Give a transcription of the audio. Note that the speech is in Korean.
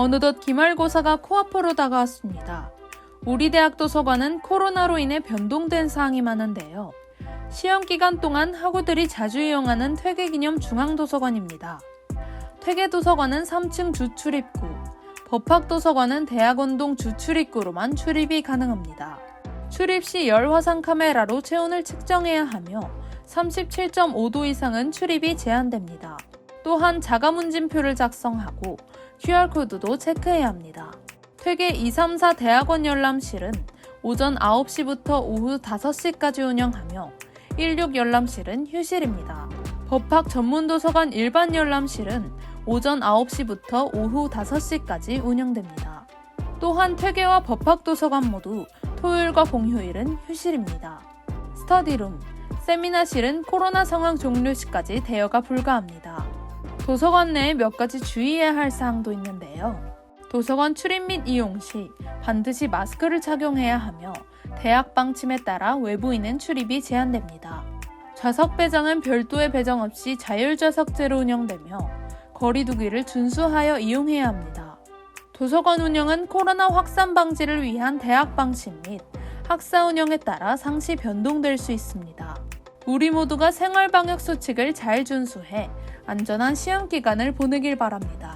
어느덧 기말고사가 코앞으로 다가왔습니다. 우리 대학 도서관은 코로나로 인해 변동된 사항이 많은데요. 시험 기간 동안 학우들이 자주 이용하는 퇴계기념 중앙도서관입니다. 퇴계도서관은 3층 주출입구, 법학도서관은 대학원동 주출입구로만 출입이 가능합니다. 출입 시 열화상 카메라로 체온을 측정해야 하며 37.5도 이상은 출입이 제한됩니다. 또한 자가문진표를 작성하고 QR코드도 체크해야 합니다. 퇴계 234 대학원 열람실은 오전 9시부터 오후 5시까지 운영하며 16 열람실은 휴실입니다. 법학 전문도서관 일반 열람실은 오전 9시부터 오후 5시까지 운영됩니다. 또한 퇴계와 법학도서관 모두 토요일과 공휴일은 휴실입니다. 스터디룸, 세미나실은 코로나 상황 종료 시까지 대여가 불가합니다. 도서관 내에 몇 가지 주의해야 할 사항도 있는데요. 도서관 출입 및 이용 시 반드시 마스크를 착용해야 하며 대학 방침에 따라 외부인은 출입이 제한됩니다. 좌석 배정은 별도의 배정 없이 자율좌석제로 운영되며 거리두기를 준수하여 이용해야 합니다. 도서관 운영은 코로나 확산 방지를 위한 대학 방침 및 학사 운영에 따라 상시 변동될 수 있습니다. 우리 모두가 생활 방역 수칙을 잘 준수해 안전한 시험 기간을 보내길 바랍니다.